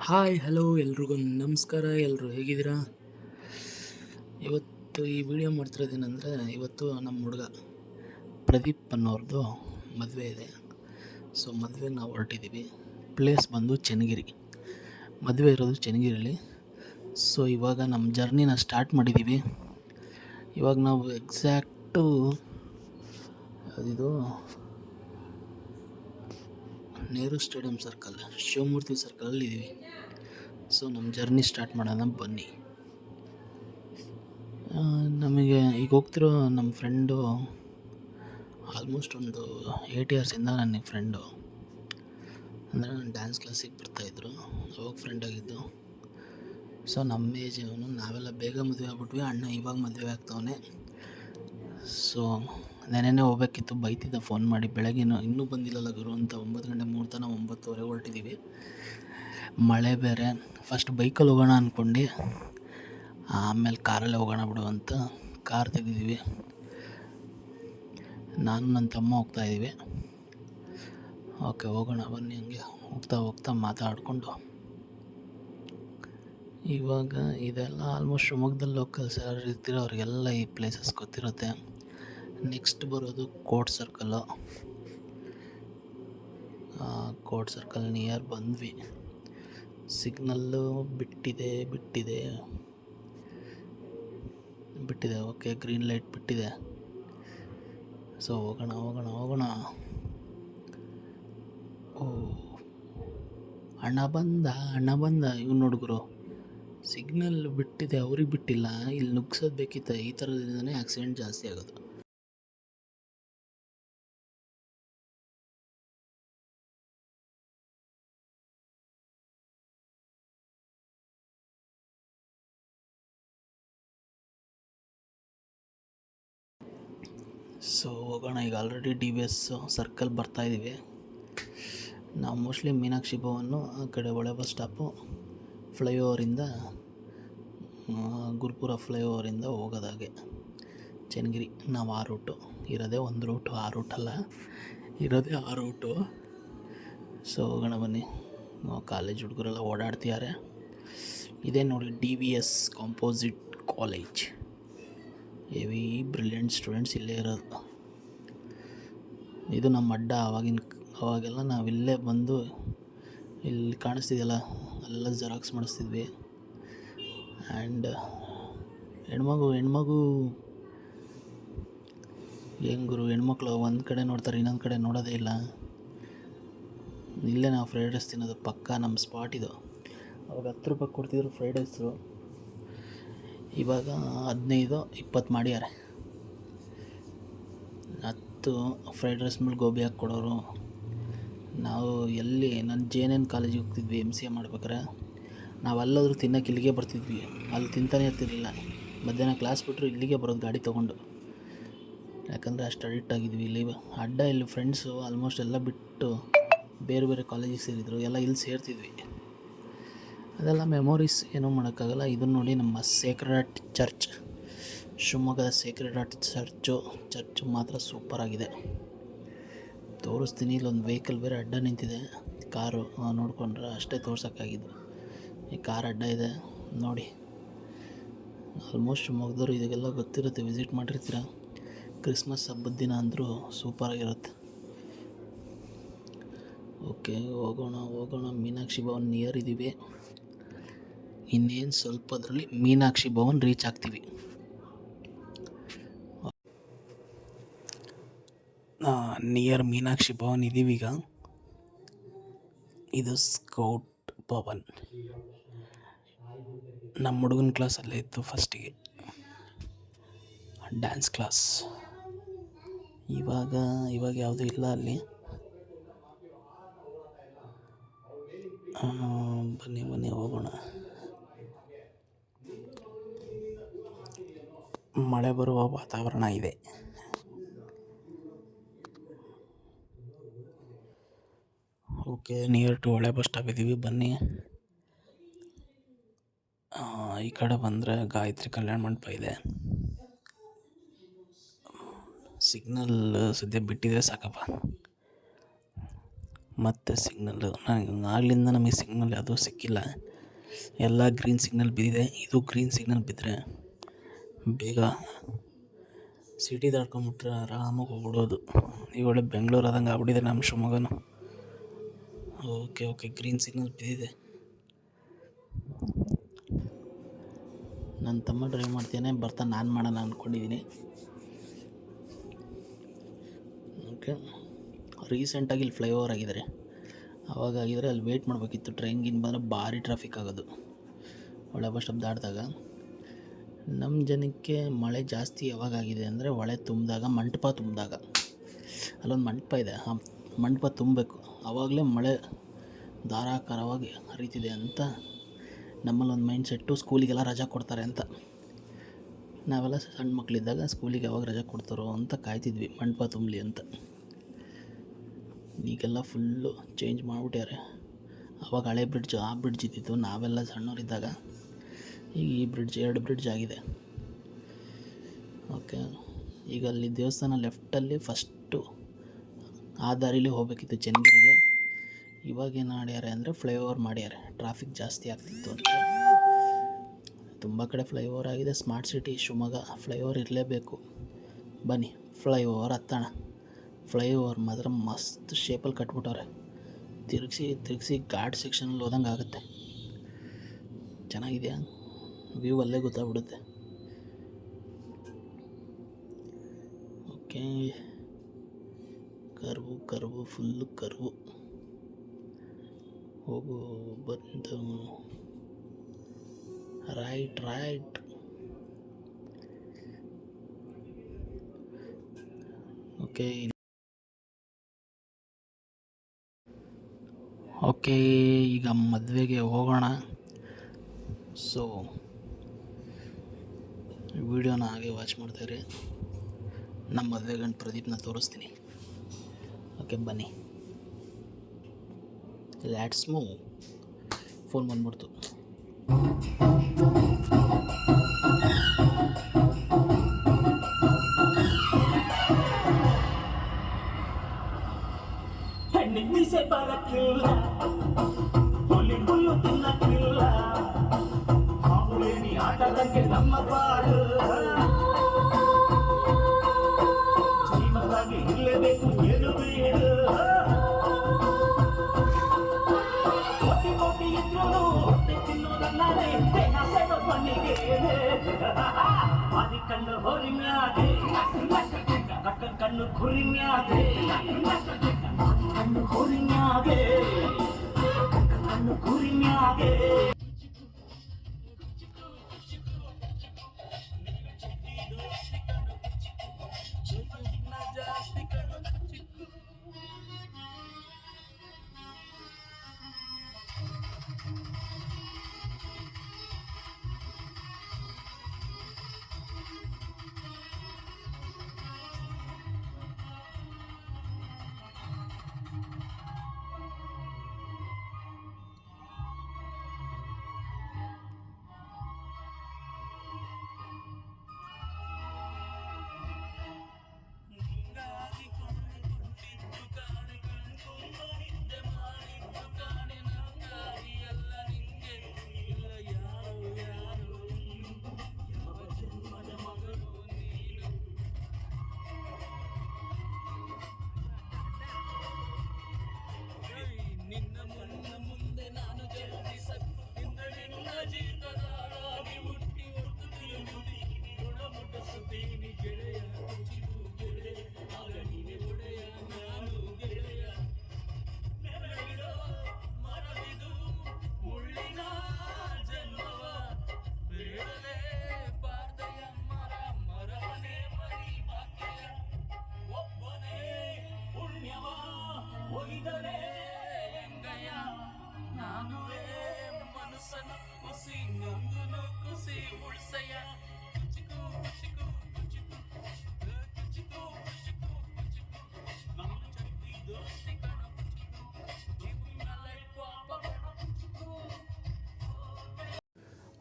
Hi, hello ಎಲ್ರಿಗೂ ನಮಸ್ಕಾರ. ಎಲ್ಲರೂ ಹೇಗಿದ್ದೀರಾ? ಇವತ್ತು ಈ ವಿಡಿಯೋ ಮಾಡ್ತಿರೋದೇನೆಂದರೆ, ಇವತ್ತು ನಮ್ಮ ಹುಡುಗ ಪ್ರದೀಪ್ ಅನ್ನೋರ್ದು ಮದುವೆ ಇದೆ. ಸೊ ಮದುವೆಗೆ ನಾವು ಹೊರಟಿದ್ದೀವಿ. ಪ್ಲೇಸ್ ಬಂದು ಚೆನ್ನಗಿರಿ. ಮದುವೆ ಇರೋದು ಚೆನ್ನಗಿರಲಿ. ಸೊ ಇವಾಗ ನಮ್ಮ ಜರ್ನಿನ ಸ್ಟಾರ್ಟ್ ಮಾಡಿದ್ದೀವಿ. ಇವಾಗ ನಾವು ಎಕ್ಸಾಕ್ಟು ಅದಿದು ನೆಹರು ಸ್ಟೇಡಿಯಂ ಸರ್ಕಲ್ ಶಿವಮೂರ್ತಿ ಸರ್ಕಲಲ್ಲಿ ಇದ್ದೀವಿ ಸೊ ನಮ್ಮ ಜರ್ನಿ ಸ್ಟಾರ್ಟ್ ಮಾಡೋಣ, ಬನ್ನಿ. ನಮಗೆ ಈಗ ಹೋಗ್ತಿರೋ ನಮ್ಮ ಫ್ರೆಂಡು ಆಲ್ಮೋಸ್ಟ್ ಒಂದು ಏಯ್ಟ್ ಇಯರ್ಸಿಂದ ನನಗೆ ಫ್ರೆಂಡು ಅಂದರೆ ನಾನು ಡ್ಯಾನ್ಸ್ ಕ್ಲಾಸಿಗೆ ಬರ್ತಾಯಿದ್ರು ಅವಾಗ ಫ್ರೆಂಡ್ ಆಗಿದ್ದು. ಸೊ ನಮ್ಮ ಏಜ್ ಅವನು, ನಾವೆಲ್ಲ ಬೇಗ ಮದುವೆ ಆಗ್ಬಿಟ್ವಿ, ಅಣ್ಣ ಇವಾಗ ಮದುವೆ ಆಗ್ತವನೆ. ಸೊ ನೆನೆನೇ ಹೋಗ್ಬೇಕಿತ್ತು, ಬೈತಿದ್ದ ಫೋನ್ ಮಾಡಿ ಬೆಳಗ್ಗೆ ಇನ್ನೂ ಬಂದಿಲ್ಲಲ್ಲ ಗುರು ಅಂತ ಒಂಬತ್ತು ಮೂರು ಹೊರಟಿದ್ದೀವಿ ಮಳೆ ಬೇರೆ. ಫಸ್ಟ್ ಬೈಕಲ್ಲಿ ಹೋಗೋಣ ಅಂದ್ಕೊಂಡು ಆಮೇಲೆ ಕಾರಲ್ಲಿ ಹೋಗೋಣ ಬಿಡು ಅಂತ ಕಾರ್ ತೆಗೆದಿದ್ದೀವಿ ನಾನು ನನ್ನ ತಮ್ಮ ಹೋಗ್ತಾ ಇದ್ದೀವಿ ಓಕೆ ಹೋಗೋಣ ಬನ್ನಿ ಹಂಗೆ. ಹೋಗ್ತಾ ಹೋಗ್ತಾ ಮಾತಾಡಿಕೊಂಡು. ಇವಾಗ ಇದೆಲ್ಲ ಆಲ್ಮೋಸ್ಟ್ ಶಿವಮೊಗ್ಗದಲ್ಲಿ ಲೋಕಲ್ಸ್ ಯಾರು ಇರ್ತೀರೋ ಅವ್ರಿಗೆಲ್ಲ ಈ ಪ್ಲೇಸಸ್ ಗೊತ್ತಿರುತ್ತೆ. ನೆಕ್ಸ್ಟ್ ಬರೋದು court circle court circle near ಬಂದ್ವಿ. ಸಿಗ್ನಲ್ಲು ಬಿಟ್ಟಿದೆ ಬಿಟ್ಟಿದೆ. ಬಿಟ್ಟಿದೆ, ಓಕೆ, ಗ್ರೀನ್ ಲೈಟ್ ಬಿಟ್ಟಿದೆ. ಸೊ, ಹೋಗೋಣ ಹೋಗೋಣ ಹೋಗೋಣ. ಓ ಅಣ್ಣ ಬಂದ ಅಣ್ಣ ಬಂದ. ಇವ್ನು ಹುಡುಗರು, ಸಿಗ್ನಲ್ ಬಿಟ್ಟಿದೆ, ಅವ್ರಿಗೆ ಬಿಟ್ಟಿಲ್ಲ. ಇಲ್ಲಿ ನುಗ್ಸೋದು ಬೇಕಿತ್ತು. ಈ ಥರದಿಂದನೇ ಆಕ್ಸಿಡೆಂಟ್ ಜಾಸ್ತಿ ಆಗೋದು. ಸೊ ಹೋಗೋಣ, ಈಗ already D V S circle ಬರ್ತಾಯಿದ್ದೀವಿ ನಾವು ಮೋಸ್ಟ್ಲಿ ಮೀನಾಕ್ಷಿ ಭವನ್ನು ಆ ಕಡೆ ಒಳೆ ಬಸ್ ಸ್ಟಾಪು ಫ್ಲೈಓವರಿಂದ ಗುರುಪುರ ಫ್ಲೈಓವರಿಂದ ಹೋಗೋದಾಗೆ ಚೆನ್ನಗಿರಿ, ನಾವು ಆ ರೂಟು ಇರೋದೇ ಒಂದು ರೂಟು ಆ ರೂಟಲ್ಲ ಇರೋದೇ ಆ ರೂಟು ಸೊ ಹೋಗೋಣ ಬನ್ನಿ. ಕಾಲೇಜ್ ಹುಡುಗರೆಲ್ಲ ಓಡಾಡ್ತಿದ್ದಾರೆ. ಇದೇ ನೋಡಿ D V S composite college heavy brilliant students ಇಲ್ಲೇ ಇರೋದು. ಇದು ನಮ್ಮ ಅಡ್ಡ ಆವಾಗಿನ ಅವಾಗೆಲ್ಲ ನಾವು ಇಲ್ಲೇ ಬಂದು ಇಲ್ಲಿ ಕಾಣಿಸ್ತಿದೆಯಲ್ಲ, ಎಲ್ಲ ಜೆರಾಕ್ಸ್ ಮಾಡಿಸ್ತಿದ್ವಿ. ಆ್ಯಂಡ್ ಹೆಣ್ಮಗು ಹೆಣ್ಮಗು ಹೆಂಗರು ಗುರು, ಹೆಣ್ಮಕ್ಳು ಒಂದು ಕಡೆ ನೋಡ್ತಾರೆ, ಇನ್ನೊಂದು ಕಡೆ ನೋಡೋದೇ ಇಲ್ಲ. ಇಲ್ಲೇ ನಾವು ಫ್ರೈಡ್ ರೈಸ್ ತಿನ್ನೋದು ಪಕ್ಕ ನಮ್ಮ ಸ್ಪಾಟ್ ಇದು. ಅವಾಗ ಹತ್ತು ರೂಪಾಯಿ ಕೊಡ್ತಿದ್ರು ಫ್ರೈಡ್ ರೈಸು ಇವಾಗ ಹದಿನೈದು, ಇಪ್ಪತ್ತು ಮಾಡ್ಯಾರೆ ಹತ್ತು ಫ್ರೈಡ್ ರೈಸ್ ಮೇಲೆ ಗೋಬಿ ಹಾಕಿ ಕೊಡೋರು. ನಾವು ಎಲ್ಲಿ, ನಾನು ಜೆ ಎನ್ ಎನ್ ಕಾಲೇಜಿಗೆ ಹೋಗ್ತಿದ್ವಿ ಎಂ ಸಿ ಎ ಮಾಡ್ಬೇಕಾರೆ ನಾವು ಅಲ್ಲೋದ್ರೂ ತಿನ್ನೋಕೆ ಇಲ್ಲಿಗೆ ಬರ್ತಿದ್ವಿ. ಅಲ್ಲಿ ತಿಂತಾನೆ ಇರ್ತಿರಲಿಲ್ಲ. ಮಧ್ಯಾಹ್ನ ಕ್ಲಾಸ್ ಬಿಟ್ಟರು ಇಲ್ಲಿಗೆ ಬರೋದು ಗಾಡಿ ತೊಗೊಂಡು. ಯಾಕಂದರೆ ಅಷ್ಟು ಅಡಿಕ್ಟ್ ಆಗಿದ್ವಿ ಇಲ್ಲಿ. ಅಡ್ಡ ಇಲ್ಲಿ ಫ್ರೆಂಡ್ಸು ಆಲ್ಮೋಸ್ಟ್ ಎಲ್ಲ ಬಿಟ್ಟು ಬೇರೆ ಬೇರೆ ಕಾಲೇಜಿಗೆ ಸೇರಿದ್ರು. ಎಲ್ಲ ಇಲ್ಲಿ ಸೇರ್ತಿದ್ವಿ. ಅದೆಲ್ಲ ಮೆಮೊರೀಸ್ ಏನೂ ಮಾಡೋಕ್ಕಾಗಲ್ಲ. ಇದನ್ನು ನೋಡಿ ನಮ್ಮ ಸೇಕ್ರೆಡ್ ಚರ್ಚ್ ಶಿವಮೊಗ್ಗದ ಸೇಕ್ರೆಡ್ ಹಾರ್ಟ್ ಚರ್ಚು ಚರ್ಚ್ ಮಾತ್ರ ಸೂಪರಾಗಿದೆ ತೋರಿಸ್ತೀನಿ. ಇಲ್ಲೊಂದು ವೆಹಿಕಲ್ ಬೇರೆ ಅಡ್ಡ ನಿಂತಿದೆ. ಕಾರು ನೋಡಿಕೊಂಡ್ರೆ ಅಷ್ಟೇ ತೋರ್ಸೋಕ್ಕಾಗಿದ್ದು. ಈ ಕಾರ್ ಅಡ್ಡ ಇದೆ. ನೋಡಿ. ಆಲ್ಮೋಸ್ಟ್ ಶಿವಮೊಗ್ಗದವ್ರು ಇದಕ್ಕೆಲ್ಲ ಗೊತ್ತಿರುತ್ತೆ. ವಿಸಿಟ್ ಮಾಡಿರ್ತೀರ? ಕ್ರಿಸ್ಮಸ್ ಹಬ್ಬದ ದಿನ ಅಂದರೂ ಸೂಪರಾಗಿರುತ್ತೆ ಓಕೆ ಹೋಗೋಣ ಹೋಗೋಣ. ಮೀನಾಕ್ಷಿ ಭವನ್ ನಿಯರ್ ಇದ್ದೀವಿ. ಇನ್ನೇನು ಸ್ವಲ್ಪದ್ರಲ್ಲಿ ಮೀನಾಕ್ಷಿ ಭವನ್ ರೀಚ್ ಆಗ್ತೀವಿ. ನಿಯರ್ ಮೀನಾಕ್ಷಿ ಭವನ್ ಇದ್ದೀವಿ ಈಗ. ಇದು ಸ್ಕೌಟ್ ಭವನ್. ನಮ್ಮ ಹುಡುಗನ ಕ್ಲಾಸಲ್ಲೇ ಇತ್ತು ಫಸ್ಟಿಗೆ ಡ್ಯಾನ್ಸ್ ಕ್ಲಾಸ್ ಇವಾಗ ಇವಾಗ ಯಾವುದೂ ಇಲ್ಲ ಅಲ್ಲಿ. ಬನ್ನಿ ಬನ್ನಿ ಹೋಗೋಣ. ಮಳೆ ಬರುವ ವಾತಾವರಣ ಇದೆ. ಓಕೆ ನಿಯರ್ ಟು ಹಳೆ ಬಸ್ ಸ್ಟಾಪ್ ಇದ್ದೀವಿ ಬನ್ನಿ. ಈ ಕಡೆ ಬಂದರೆ ಗಾಯತ್ರಿ ಕಲ್ಯಾಣ ಮಂಟಪ ಇದೆ. ಸಿಗ್ನಲ್ ಸದ್ಯ ಬಿಟ್ಟಿದ್ರೆ ಸಾಕಪ್ಪ. ಮತ್ತು ಸಿಗ್ನಲ್ ನನಗೆ ಆಗಲಿಂದ ನಮಗೆ ಸಿಗ್ನಲ್ ಯಾವುದೂ ಸಿಕ್ಕಿಲ್ಲ. ಎಲ್ಲ ಗ್ರೀನ್ ಸಿಗ್ನಲ್ ಬಿದ್ದಿದೆ. ಇದು ಗ್ರೀನ್ ಸಿಗ್ನಲ್ ಬಿದ್ದರೆ ಬೇಗ ಸಿಟಿ ದಾಟ್ಕೊಂಬಿಟ್ರೆ ಆರಾಮಾಗಿ ಹೋಗ್ಬಿಡೋದು ಈಗ ಒಳ್ಳೆ ಬೆಂಗ್ಳೂರು ಆದಂಗೆ ಆಗ್ಬಿಟ್ಟಿದೆ ನಮ್ಮ ಶಿವಮೊಗ್ಗನೂ. Okay okay. ಗ್ರೀನ್ ಸಿಗ್ನಲ್ ಬಿದ್ದಿದೆ. ನನ್ನ ತಮ್ಮ ಡ್ರೈವ್ ಮಾಡ್ತೇನೆ ಬರ್ತಾ ನಾನು ಮಾಡೋಣ ಅಂದ್ಕೊಂಡಿದ್ದೀನಿ ಓಕೆ. ರೀಸೆಂಟಾಗಿ ಇಲ್ಲಿ ಫ್ಲೈಓವರ್ ಆಗಿದ್ದಾರೆ. ಅವಾಗ ಆಗಿದ್ರೆ ಅಲ್ಲಿ ವೆಯ್ಟ್ ಮಾಡಬೇಕಿತ್ತು. ಟ್ರೈನ್ ಗಿನ್ ಬಂದರೆ ಭಾರಿ ಟ್ರಾಫಿಕ್ ಆಗೋದು. ಒಳ್ಳೆ ಬಸ್ ಸ್ಟಾಪ್ ದಾಟಿದಾಗ. ನಮ್ಮ ಜನಕ್ಕೆ ಮಳೆ ಜಾಸ್ತಿ ಯಾವಾಗ ಆಗಿದೆ ಅಂದರೆ ಹೊಳೆ ತುಂಬಿದಾಗ, ಮಂಟಪ ತುಂಬಿದಾಗ. ಅಲ್ಲೊಂದು ಮಂಟಪ ಇದೆ. ಆ ಮಂಟಪ ತುಂಬಬೇಕು. ಆವಾಗಲೇ ಮಳೆ ಧಾರಾಕಾರವಾಗಿ ಹರಿತಿದೆ ಅಂತ ನಮ್ಮಲ್ಲಿ ಒಂದು ಮೈಂಡ್ ಸೆಟ್ಟು ಸ್ಕೂಲಿಗೆಲ್ಲ ರಜಾ ಕೊಡ್ತಾರೆ ಅಂತ. ನಾವೆಲ್ಲ ಸಣ್ಣ ಮಕ್ಕಳಿದ್ದಾಗ ಸ್ಕೂಲಿಗೆ ಯಾವಾಗ ರಜಾ ಕೊಡ್ತಾರೋ ಅಂತ ಕಾಯ್ತಿದ್ವಿ, ಮಂಟಪ ತುಂಬಲಿ ಅಂತ. ಈಗೆಲ್ಲ ಫುಲ್ಲು ಚೇಂಜ್ ಮಾಡಿಬಿಟ್ಟಾರೆ ಆವಾಗ ಹಳೆ ಬ್ರಿಡ್ಜ್ ಆ ಬ್ರಿಡ್ಜ್ ಇದ್ದಿತ್ತು. ನಾವೆಲ್ಲ ಸಣ್ಣವರಿದ್ದಾಗ ಈಗ ಈ ಬ್ರಿಡ್ಜ್, ಎರಡು ಬ್ರಿಡ್ಜ್ ಆಗಿದೆ. ಓಕೆ. ಈಗ ಅಲ್ಲಿ ದೇವಸ್ಥಾನ ಲೆಫ್ಟಲ್ಲಿ ಫಸ್ಟು ಆ ದಾರಿಲಿ ಹೋಗಬೇಕಿತ್ತು ಚೆನ್ನಗಿರಿಗೆ ಇವಾಗ ಏನು ಮಾಡ್ಯಾರೆ ಅಂದರೆ ಫ್ಲೈಓವರ್ ಮಾಡ್ಯಾರೆ. ಟ್ರಾಫಿಕ್ ಜಾಸ್ತಿ ಆಗ್ತಿತ್ತು ಅಂತ. ತುಂಬ ಕಡೆ ಫ್ಲೈಓವರ್ ಆಗಿದೆ. ಸ್ಮಾರ್ಟ್ ಸಿಟಿ, ಶಿವಮೊಗ್ಗ, ಫ್ಲೈಓವರ್ ಇರಲೇಬೇಕು. ಬನ್ನಿ, ಫ್ಲೈಓವರ್ ಹತ್ತೋಣ. ಫ್ಲೈಓವರ್ ಮಾತ್ರ ಮಸ್ತ್ ಶೇಪಲ್ಲಿ ಕಟ್ಬಿಟ್ಟವ್ರೆ. ತಿರುಗಿಸಿ ತಿರುಗಿಸಿ ಘಾಟ್ ಸೆಕ್ಷನಲ್ಲಿ ಹೋದಂಗೆ ಆಗುತ್ತೆ ಚೆನ್ನಾಗಿದೆಯಾ? ವ್ಯೂ ಅಲ್ಲೇ ಗೊತ್ತಾಗ್ಬಿಡುತ್ತೆ. Okay curve curve full curve. ಹೋಗು, ಬಂದು. ರೈಟ್ ರೈಟ್ ಓಕೆ ಓಕೆ ಈಗ ಮದುವೆಗೆ ಹೋಗೋಣ. ಸೊ ವಿಡಿಯೋನ ಹಾಗೆ ವಾಚ್ ಮಾಡ್ತಾಯಿರಿ ನಮ್ಮ ಮದುವೆ ಗಂಡು ಪ್ರದೀಪ್ನ ತೋರಿಸ್ತೀನಿ. ಓಕೆ ಬನ್ನಿ. ಲ್ಯಾಟ್ಸ್ ಮೂವ್ ಫೋನ್ ಬಂದ್ಬಿಡ್ತು. കണ്ണു കുറിഞ്ഞാതെ കണ്ണു കുറിഞ്ഞാതെ കണ്ണു കുറിഞ്ഞാതെ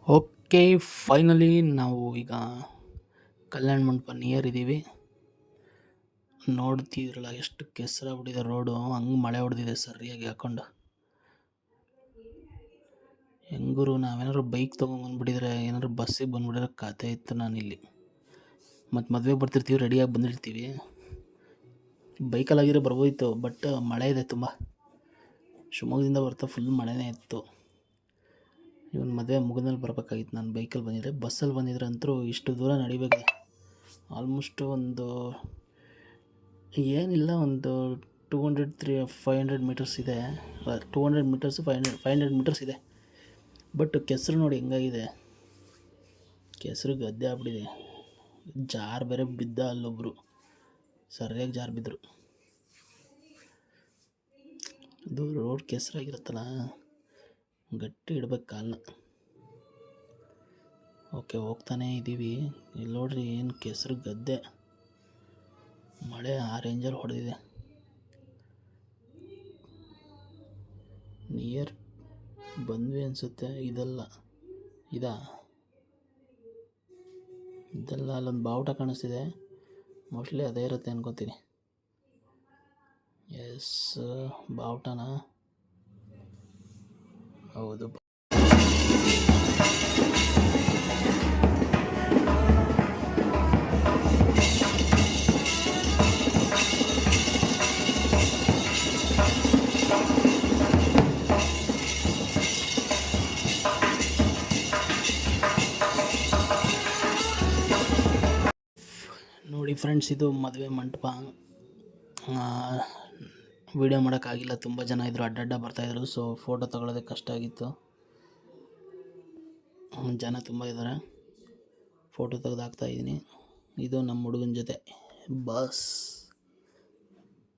ಓಕೆ, ಫೈನಲಿ ನಾವು ಈಗ ಕಲ್ಯಾಣ ಮಂಟಪ ನಿಯರ್ ಇದ್ದೀವಿ. ನೋಡ್ತಿದ್ರಲ್ಲ ಎಷ್ಟು ಕೆಸರಾಗ್ಬಿಟ್ಟಿದೆ ರೋಡು ಹಂಗೆ ಮಳೆ ಹೊಡೆದಿದೆ ಸರಿಯಾಗಿ ಹಾಕೊಂಡು. ಹೆಂಗೂರು ನಾವೇನಾದ್ರು ಬೈಕ್ ತೊಗೊಂಬಂದ್ಬಿಟ್ಟಿದ್ರೆ ಏನಾದ್ರು ಬಸ್ಸಿಗೆ ಬಂದ್ಬಿಟ್ಟಿದ್ರೆ ಕತೆ ಇತ್ತು ನಾನಿಲ್ಲಿ. ಮತ್ತು ಮದುವೆಗೆ ಬರ್ತಿರ್ತೀವಿ ರೆಡಿಯಾಗಿ ಬಂದಿರ್ತೀವಿ. ಬೈಕಲ್ಲಾಗಿರೋ ಬರ್ಬೋದಿತ್ತು ಬಟ್ ಮಳೆ ಇದೆ ತುಂಬ. ಶಿವಮೊಗ್ಗದಿಂದ ಬರ್ತಾ ಫುಲ್ ಮಳೆನೇ ಇತ್ತು. ಇವನ್ ಮದುವೆ ಮುಗಿದ್ಮೇಲೆ ಬರಬೇಕಾಗಿತ್ತು. ನಾನು ಬೈಕಲ್ಲಿ ಬಂದಿದ್ದೆ. ಬಸ್ಸಲ್ಲಿ ಬಂದಿದ್ರೆ ಅಂತೂ ಇಷ್ಟು ದೂರ ನಡಿಬೇಕು ಆಲ್ಮೋಸ್ಟ್ ಒಂದು ಏನಿಲ್ಲ, ಒಂದು two hundred, three, five hundred metres ಇದೆ. Two hundred metres, five hundred five hundred metres ಇದೆ. ಬಟ್ ಕೆಸರು ನೋಡಿ ಹೆಂಗಾಗಿದೆ. ಕೆಸರು ಗದ್ದೆ ಆಗ್ಬಿಟ್ಟಿದೆ. ಜಾರ್ ಬೇರೆ ಬಿದ್ದ ಅಲ್ಲೊಬ್ಬರು ಸರಿಯಾಗಿ ಜಾರು ಬಿದ್ದರು ಅದು ರೋಡ್ ಕೆಸರಾಗಿರುತ್ತಲ್ಲ ಗಟ್ಟಿ ಇಡ್ಬೇಕು ಕಾಲನ್ನ ಓಕೆ, ಹೋಗ್ತಾನೇ ಇದ್ದೀವಿ ಇಲ್ಲಿ ನೋಡ್ರಿ ಏನು ಕೆಸರು ಗದ್ದೆ. ಮಳೆ ಆ ರೇಂಜಲ್ಲಿ ಹೊಡೆದಿದೆ. ನಿಯರ್ ಬಂದ್ವಿ ಅನಿಸುತ್ತೆ. ಇದಲ್ಲ, ಇದಾ? ಇದೆಲ್ಲ ಅಲ್ಲೊಂದು ಬಾವುಟ ಕಾಣಿಸ್ತಿದೆ. ಮೋಸ್ಟ್ಲಿ ಅದೇ ಇರುತ್ತೆ ಅನ್ಕೋತೀನಿ. ಎಸ್ ಬಾವುಟನ? ಹೌದು. ನೋಡಿ ಫ್ರೆಂಡ್ಸ್ ಇದು ಮದುವೆ ಮಂಟಪ. ವಿಡಿಯೋ ಮಾಡೋಕ್ಕಾಗಿಲ್ಲ. ತುಂಬ ಜನ ಇದ್ದರು ಅಡ್ಡಡ್ಡ ಬರ್ತಾಯಿದ್ರು ಸೊ ಫೋಟೋ ತಗೊಳ್ಳೋದಕ್ಕೆ ಕಷ್ಟ ಆಗಿತ್ತು. ಜನ ತುಂಬ ಇದ್ದಾರೆ ಫೋಟೋ ತೆಗೆದು ಹಾಕ್ತಾಯಿದ್ದೀನಿ ಇದು ನಮ್ಮ ಹುಡುಗನ ಜೊತೆ. ಬಾಸ್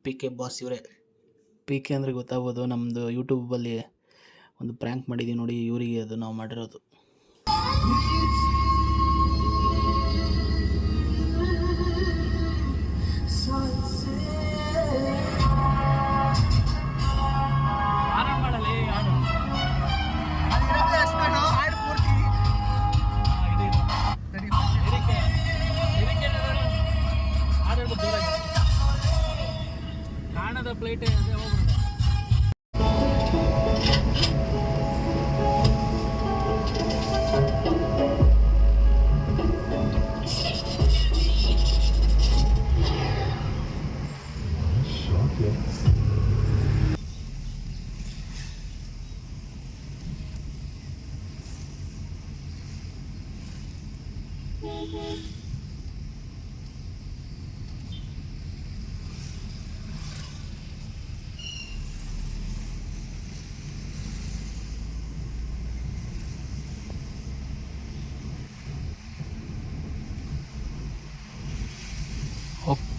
ಪಿ ಕೆ ಬಾಸ್ ಇವರೇ. ಪಿ ಕೆ ಅಂದರೆ ಗೊತ್ತಾಗ್ಬೋದು. ನಮ್ಮದು ಯೂಟ್ಯೂಬಲ್ಲಿ ಒಂದು ಪ್ರ್ಯಾಂಕ್ ಮಾಡಿದ್ದೀವಿ ನೋಡಿ, ಇವರಿಗೆ ಅದು ನಾವು ಮಾಡಿರೋದು. ಕಾಣದ ಫ್ಲೈಟ್ ಅದೇ ಹೋಗ್ಬಿಡುತ್ತೆ.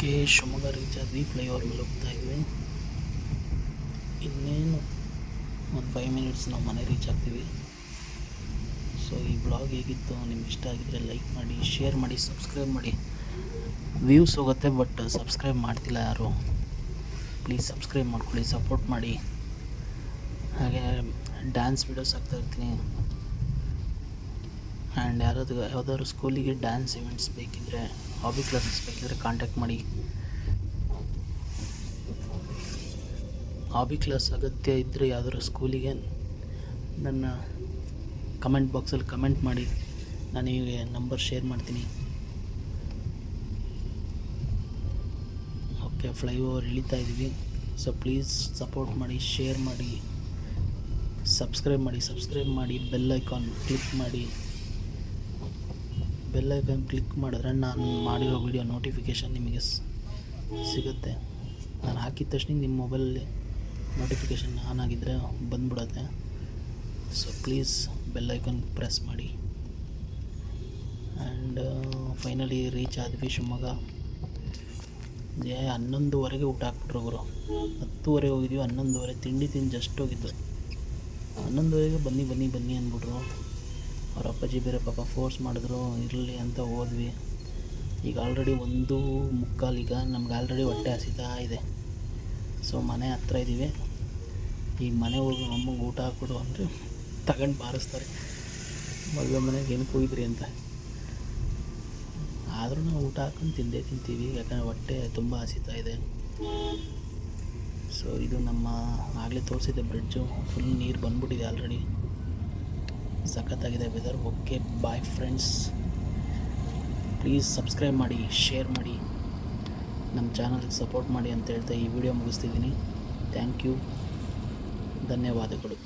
ಓಕೆ ಶಿವಮೊಗ್ಗ ರೀಚ್ ಆದ್ವಿ ಫ್ಲೈಓವರ್ ಮೇಲೆ ಹೋಗ್ತಾ ಇದ್ವಿ. ಇನ್ನೇನು? ಒಂದು ಫೈವ್ ಮಿನಿಟ್ಸ್ ನಾವು ಮನೆ ರೀಚ್ ಆಗ್ತೀವಿ. ಸೊ ಈ ಬ್ಲಾಗ್ ಹೇಗಿತ್ತು? ನಿಮ್ಗೆ ಇಷ್ಟ ಆಗಿದ್ರೆ ಲೈಕ್ ಮಾಡಿ ಶೇರ್ ಮಾಡಿ ಸಬ್ಸ್ಕ್ರೈಬ್ ಮಾಡಿ. ವ್ಯೂಸ್ ಹೋಗುತ್ತೆ ಬಟ್ ಸಬ್ಸ್ಕ್ರೈಬ್ ಮಾಡ್ತಿಲ್ಲ ಯಾರು? ಪ್ಲೀಸ್ ಸಬ್ಸ್ಕ್ರೈಬ್ ಮಾಡ್ಕೊಳ್ಳಿ ಸಪೋರ್ಟ್ ಮಾಡಿ. ಹಾಗೆ ಡ್ಯಾನ್ಸ್ ವೀಡಿಯೋಸ್ ಇರ್ತೀನಿ. ಆ್ಯಂಡ್ ಯಾರಾದ್ರೂ ಯಾವುದಾದ್ರು ಸ್ಕೂಲಿಗೆ ಡ್ಯಾನ್ಸ್ ಇವೆಂಟ್ಸ್ ಬೇಕಿದ್ದರೆ ಹಾಬಿ ಕ್ಲಾಸಸ್ ಬೇಕಿದ್ರೆ ಕಾಂಟ್ಯಾಕ್ಟ್ ಮಾಡಿ ಹಾಬಿ ಕ್ಲಾಸ್ ಅಗತ್ಯ ಇದ್ದರೆ ಯಾವ್ದಾದ್ರು ಸ್ಕೂಲಿಗೆ ನನ್ನ ಕಮೆಂಟ್ ಬಾಕ್ಸಲ್ಲಿ ಕಮೆಂಟ್ ಮಾಡಿ ನಾನು ನಿಮಗೆ ನಂಬರ್ ಶೇರ್ ಮಾಡ್ತೀನಿ ಓಕೆ ಫ್ಲೈ ಓವರ್ ಇಳಿತಾ ಇದ್ದೀವಿ ಸೊ ಪ್ಲೀಸ್ ಸಪೋರ್ಟ್ ಮಾಡಿ ಶೇರ್ ಮಾಡಿ ಸಬ್ಸ್ಕ್ರೈಬ್ ಮಾಡಿ ಸಬ್ಸ್ಕ್ರೈಬ್ ಮಾಡಿ ಬೆಲ್ ಐಕಾನ್ ಕ್ಲಿಕ್ ಮಾಡಿ ಬೆಲ್ ಐಕಾನ್ ಕ್ಲಿಕ್ ಮಾಡಿದ್ರೆ ನಾನು ಮಾಡಿರೋ ವಿಡಿಯೋ ನೋಟಿಫಿಕೇಷನ್ ನಿಮಗೆ ಸಿಗುತ್ತೆ. ನಾನು ಹಾಕಿದ ತಕ್ಷಣ ನಿಮ್ಮ ಮೊಬೈಲಲ್ಲಿ ನೋಟಿಫಿಕೇಷನ್ ಆನ್ ಆಗಿದ್ದರೆ ಬಂದ್ಬಿಡುತ್ತೆ. So please bell icon press ಮಾಡಿ. ಆ್ಯಂಡ್ ಫೈನಲಿ ರೀಚ್ ಆದ್ವಿ ಶಿವಮೊಗ್ಗ. ಏ, ಹನ್ನೊಂದುವರೆಗೆ ಊಟ ಹಾಕ್ಬಿಟ್ರು ಗುರು. ಹತ್ತುವರೆ ಹೋಗಿದ್ವಿ, ಹನ್ನೊಂದುವರೆ. ತಿಂಡಿ ತಿಂದು ಜಸ್ಟ್ ಹೋಗಿದ್ದು. ಹನ್ನೊಂದುವರೆಗೆ ಬನ್ನಿ ಬನ್ನಿ ಬನ್ನಿ ಅಂದ್ಬಿಟ್ರು. ಅವ್ರ ಅಪ್ಪಾಜಿ ಬೇರೆ ಪಾಪ ಫೋರ್ಸ್ ಮಾಡಿದ್ರು, ಇರಲಿ ಅಂತ ಹೋದ್ವಿ. ಈಗ ಆಲ್ರೆಡಿ ಒಂದು ಈಗ ನಮ್ಗೆ ಆಲ್ರೆಡಿ ಹೊಟ್ಟೆ ಹಸಿತಾ ಇದೆ. ಸೊ ಮನೆ ಹತ್ರ ಇದ್ದೀವಿ ಈಗ ಮನೆ ಹೋಗಿ ಅಮ್ಮಂಗೆ ಊಟ ಹಾಕ್ಬಿಡು ಅಂದರೆ ತಗೊಂಡು ಬಾರಿಸ್ತಾರೆ. ಮದುವೆ ಮನೆಗೆ ಏನು ಕೂಯಿದ್ರಿ ಅಂತ. ಆದರೂ ನಾವು ಊಟ ಹಾಕೊಂಡು ತಿಂದೇ ತಿಂತೀವಿ, ಯಾಕಂದರೆ ಹೊಟ್ಟೆ ತುಂಬ ಹಸಿತಾ ಇದೆ. ಸೊ ಇದು ನಮ್ಮ ಆಗಲೇ ತೋರಿಸಿದ್ದೆ ಬ್ರಿಡ್ಜು ಫುಲ್ ನೀರು ಬಂದ್ಬಿಟ್ಟಿದೆ ಆಲ್ರೆಡಿ ಸಖತ್ತಾಗಿದೆ weather okay bye friends please subscribe ಮಾಡಿ ಶೇರ್ ಮಾಡಿ. ನಮ್ಮ ಚಾನಲ್ಗೆ ಸಪೋರ್ಟ್ ಮಾಡಿ ಅಂತ ಹೇಳ್ತಾ ಈ ವಿಡಿಯೋ ಮುಗಿಸ್ತಿದ್ದೀನಿ ಥ್ಯಾಂಕ್ ಯು ಧನ್ಯವಾದಗಳು.